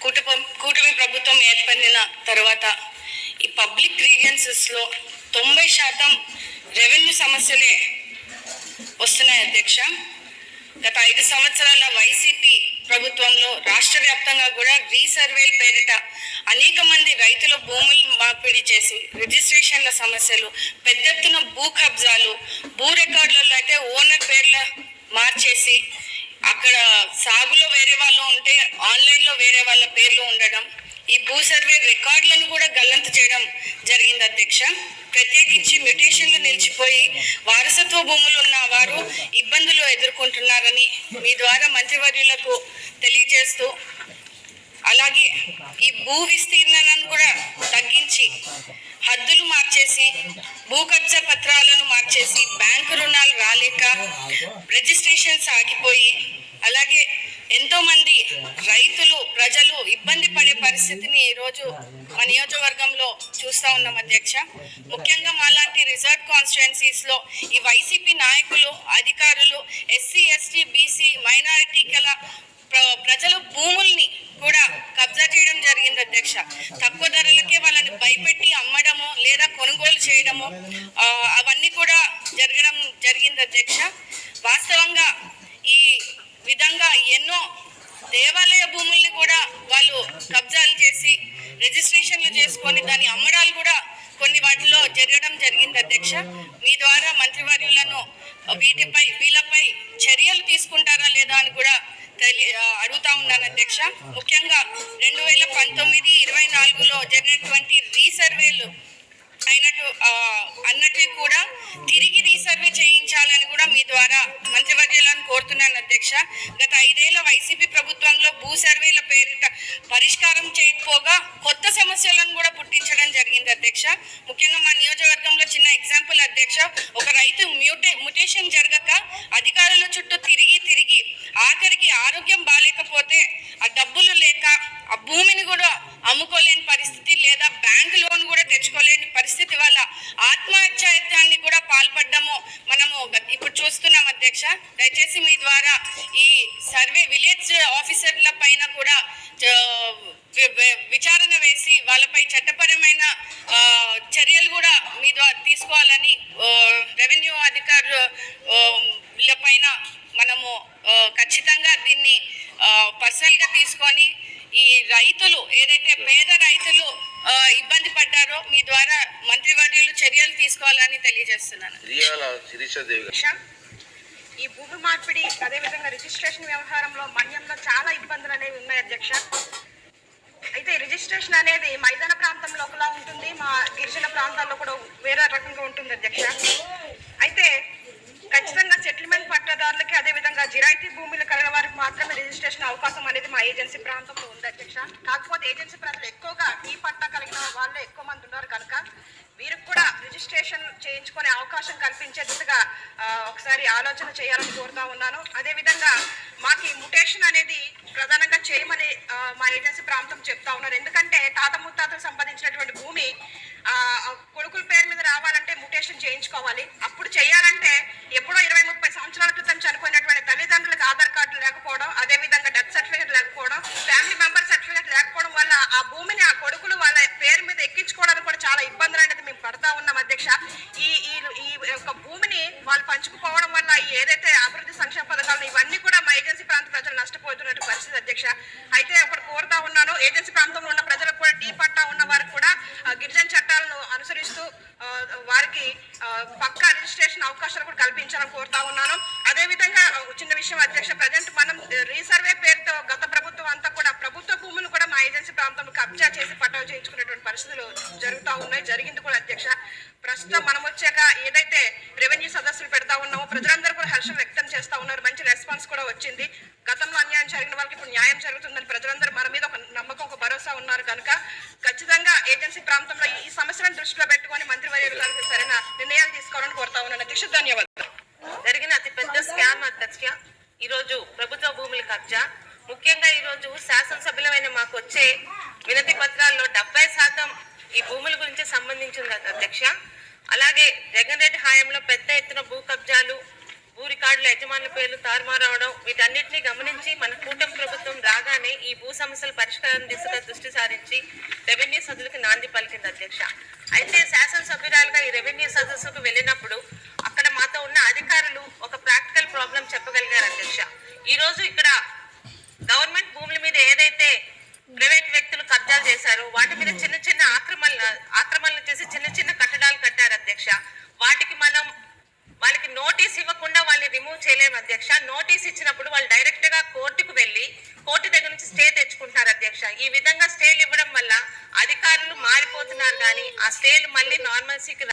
కూటమి కూటమి ప్రభుత్వం ఏర్పడిన తర్వాత ఈ పబ్లిక్ గ్రీవియన్సెస్లో తొంభై శాతం రెవెన్యూ సమస్యలే వస్తున్నాయి అధ్యక్ష. గత ఐదు సంవత్సరాల వైసీపీ ప్రభుత్వంలో రాష్ట్ర వ్యాప్తంగా కూడా రీసర్వేల పేరిట అనేక మంది రైతుల భూములు మార్పిడి చేసి రిజిస్ట్రేషన్ల సమస్యలు పెద్ద ఎత్తున భూ కబ్జాలు భూ రికార్డులలో అయితే ఓనర్ పేర్ల మార్చేసి అక్కడ సాగులో వేరే వాళ్ళు ఉంటే ఆన్లైన్లో వేరే వాళ్ళ పేర్లు ఉండడం ఈ భూ సర్వే రికార్డులను కూడా గల్లంత చేయడం జరిగింది అధ్యక్ష. ప్రత్యేకించి మ్యుటేషన్లు నిలిచిపోయి వారసత్వ భూములు ఉన్న వారు ఇబ్బందులు ఎదుర్కొంటున్నారని మీ ద్వారా మంత్రివర్యులకు తెలియజేస్తూ అలాగే ఈ భూ విస్తీర్ణాలను కూడా తగ్గించి హద్దులు మార్చేసి భూ కబ్జా పత్రాలను మార్చేసి బ్యాంకు రుణాలు రాలేక రిజిస్ట్రేషన్స్ ఆగిపోయి అలాగే ఎంతో మంది రైతులు ప్రజలు ఇబ్బంది పడే పరిస్థితిని ఈరోజు మా నియోజకవర్గంలో చూస్తా ఉన్నాం అధ్యక్ష. ముఖ్యంగా మాలాంటి రిజర్వ్ కాన్స్టిట్యున్సీస్లో ఈ వైసీపీ నాయకులు అధికారులు ఎస్సీ ఎస్టీ బీసీ మైనారిటీ గల ప్ర- ప్రజల భూముల్ని కూడా కబ్జా చేయడం జరిగింది అధ్యక్ష. తక్కువ ధరలకే వాళ్ళని భయపెట్టి అమ్మడము లేదా కొనుగోలు చేయడము అవన్నీ కూడా జరగడం జరిగింది అధ్యక్ష. వాస్తవంగా విధంగా ఎన్నో దేవాలయ భూముల్ని కూడా వాళ్ళు కబ్జాలు చేసి రిజిస్ట్రేషన్లు చేసుకొని దాని అమ్మడాలు కూడా కొన్ని వాటిలో జరగడం జరిగింది అధ్యక్ష. మీ ద్వారా మంత్రివర్యులను వీటిపై వీళ్ళపై చర్యలు తీసుకుంటారా లేదా అని కూడా తెలి అడుగుతా ఉన్నాను అధ్యక్ష. ముఖ్యంగా రెండు వేల పంతొమ్మిది ఇరవై నాలుగులో జరిగినటువంటి రీసర్వేలు అయినట్టు అన్నట్టు కూడా తిరిగి రీసర్వే చేయించాలని కూడా మీ ద్వారా మంత్రివర్యులను కోరుతున్నాను అధ్యక్ష. గత ఐదేళ్ళ వైసీపీ ప్రభుత్వంలో భూ సర్వేల పేరిట పరిష్కారం చేయకపోగా కొత్త సమస్యలను కూడా పుట్టించడం జరిగింది అధ్యక్ష. ముఖ్యంగా మా నియోజకవర్గంలో చిన్న ఎగ్జాంపుల్ అధ్యక్ష. ఒక రైతు మ్యూటే మ్యుటేషన్ జరగక అధికారుల చుట్టూ తిరిగి తిరిగి ఆఖరికి ఆరోగ్యం బాగాలేకపోతే ఆ డబ్బులు లేక ఆ భూమిని కూడా అమ్ముకోలేని పరిస్థితి లేదా బ్యాంకు లోన్ కూడా తెచ్చుకోలేని పరిస్థితి వల్ల ఆత్మహత్యాన్ని కూడా పాల్పడ్డము మనము గ- ఇప్పుడు చూస్తున్నాం అధ్యక్ష. దయచేసి మీ ద్వారా ఈ సర్వే విలేజ్ ఆఫీసర్ల పైన కూడా విచారణ వేసి వాళ్ళపై చట్టపరమైన చర్యలు కూడా మీ ద్వారా తీసుకోవాలని రెవెన్యూ అధికారుల పైన మనము ఖచ్చితంగా దీన్ని పర్సనల్గా తీసుకొని ఈ రైతులు ఏదైతే పేద రైతులు ఇబ్బంది పడ్డారో మీ ద్వారా మంత్రివర్యులు చర్యలు తీసుకోవాలని తెలియజేస్తున్నాను. ఈ భూమి మార్పిడి అదేవిధంగా రిజిస్ట్రేషన్ వ్యవహారంలో మన్యంలో చాలా ఇబ్బందులు అనేవి ఉన్నాయి అధ్యక్ష. అయితే రిజిస్ట్రేషన్ అనేది మైదాన ప్రాంతంలో ఒకలా ఉంటుంది మా గిరిజన ప్రాంతాల్లో కూడా వేరే రకంగా ఉంటుంది అధ్యక్ష అయితే ఖచ్చితంగా సెటిల్మెంట్ పట్టదారులకి అదేవిధంగా జిరాయితీ భూములు కలిగిన వారికి మాత్రమే రిజిస్ట్రేషన్ అవకాశం అనేది మా ఏజెన్సీ ప్రాంతంలో ఉంది అధ్యక్ష. కాకపోతే ఏజెన్సీ ప్రాంతంలో ఎక్కువగా టీ పట్టా కలిగిన వాళ్ళే ఎక్కువ మంది ఉన్నారు కనుక వీరికి కూడా రిజిస్ట్రేషన్ చేయించుకునే అవకాశం కల్పించే దిశగా ఒకసారి ఆలోచన చేయాలని కోరుతా ఉన్నాను. అదే విధంగా మాకు ఈ ముటేషన్ అనేది ప్రధానంగా చేయమని మా ఏజెన్సీ ప్రాంతం చెప్తా ఉన్నారు. ఎందుకంటే తాత ముత్తాతలు సంబంధించినటువంటి భూమి కొడుకుల పేరు మీద రావాలంటే ముటేషన్ చేయించుకోవాలి. అప్పుడు చేయాలంటే ఎప్పుడో ఇరవై ముప్పై సంవత్సరాల క్రితం చనిపోయినటువంటి తల్లిదండ్రులకు ఆధార్ కార్డు లేకపోవడం అదే విధంగా డెత్ సర్టిఫికేట్ లేకపోవడం ఫ్యామిలీ మెంబర్ సర్టిఫికేట్ లేకపోవడం వల్ల ఆ భూమిని ఆ కొడుకులు వాళ్ళ పేరు మీద ఎక్కించుకోవడానికి కూడా చాలా ఇబ్బందులు అనేది మేము పడతా ఉన్నాం అధ్యక్ష. ఈ ఈ ఈ యొక్క భూమిని వాళ్ళు పంచుకుపోవడం వల్ల ఏదైతే అభివృద్ధి సంక్షేమ పథకాలు ఇవన్నీ కూడా మా ఏజెన్సీ ప్రాంత ప్రజలు నష్టపోతున్నట్టు పరిస్థితి అధ్యక్ష. అయితే ఒకటి కోరుతా ఉన్నాను ఏజెన్సీ ప్రాంతంలో ఉన్న ప్రజలకు కూడా టీ పట్టా ఉన్న వారు కూడా గిరిజన చట్టాలను అనుసరిస్తూ వారికి పక్క పక్కా రిజిస్ట్రేషన్ అవకాశాలు కూడా కల్పించాలని కోరుతా ఉన్నాను. అదే విధంగా చిన్న విషయం అధ్యక్ష ప్రజెంట్ మనం రీసర్వే పేరుతో గత ప్రభుత్వం అంతా కూడా ప్రభుత్వ భూములు కూడా మా ఏజెన్సీ ప్రాంతంలో కబ్జా చేసి పట్టా చేయించుకునేటువంటి పరిస్థితులు జరుగుతూ ఉన్నాయి జరిగింది కూడా అధ్యక్ష. ప్రస్తుతం మనం వచ్చాక ఏదైతే రెవెన్యూ సదస్సులు పెడతా ఉన్నామో ప్రజలందరూ కూడా హర్షం వ్యక్తం చేస్తా ఉన్నారు. మంచి రెస్పాన్స్ కూడా వచ్చింది. గతంలో అన్యాయం జరిగిన వాళ్ళకి ఇప్పుడు న్యాయం జరుగుతుందని ప్రజలందరూ మన మీద ఒక నమ్మకం ఒక భరోసా ఉన్నారు కనుక ఖచ్చితంగా ఏజెన్సీ ప్రాంతంలో ఈ- సమస్యలను దృష్టిలో పెట్టుకొని మంత్రివర్యులు గారికి సరైన నిర్ణయాలు తీసుకోవాలని కోరుతా ఉన్నాను. అధ్యక్ష ధన్యవాదాలు. జరిగిన అతిపెద్ద స్కామ్ అధ్యక్ష ఈరోజు ప్రభుత్వ భూముల కబ్జా. ముఖ్యంగా ఈరోజు శాసనసభ్యులమైన మాకు వచ్చే వినతి పత్రాల్లో డెబ్బై శాతం ఈ భూముల గురించి సంబంధించింది అధ్యక్ష. అలాగే జగన్ రెడ్డి హయాంలో పెద్ద ఎత్తున భూ కబ్జాలు భూ రికార్డుల యజమానుల పేర్లు తారుమారవడం వీటన్నిటిని గమనించి మన కూటమి ప్రభుత్వం రాగానే ఈ భూ సమస్యల పరిష్కారం దిశగా దృష్టి సారించి రెవెన్యూ సదులకు నాంది పలికింది అధ్యక్ష. అయితే శాసనసభ్యురాలుగా ఈ రెవెన్యూ సదస్సుకు వెళ్ళినప్పుడు అక్కడ మాతో ఉన్న అధికారులు ఒక ప్రాక్టికల్ ప్రాబ్లం చెప్పగలిగారు అధ్యక్ష. ఈ రోజు ఇక్కడ గవర్నమెంట్ భూముల మీద ఏదైతే ప్రైవేట్ వ్యక్తులు కబ్జాలు చేశారో వాటి మీద చిన్న చిన్న ఆక్రమణ ఆక్రమణలు చేసి చిన్న చిన్న కట్టడాలు కట్టారు అధ్యక్ష. వాటికి మనం వాళ్ళకి నోటీస్ ఇవ్వకుండా వాళ్ళని రిమూవ్ చేయలేము అధ్యక్ష. నోటీస్ ఇచ్చినప్పుడు వాళ్ళు డైరెక్ట్గా కోర్టుకు వెళ్ళి కోర్టు దగ్గర నుంచి స్టే తెచ్చుకుంటారు అధ్యక్ష. ఈ విధంగా స్టేలు ఇవ్వడం వల్ల అధికారులు మారిపోతున్నారు కానీ ఆ స్టేలు మళ్ళీ నార్మల్సీకి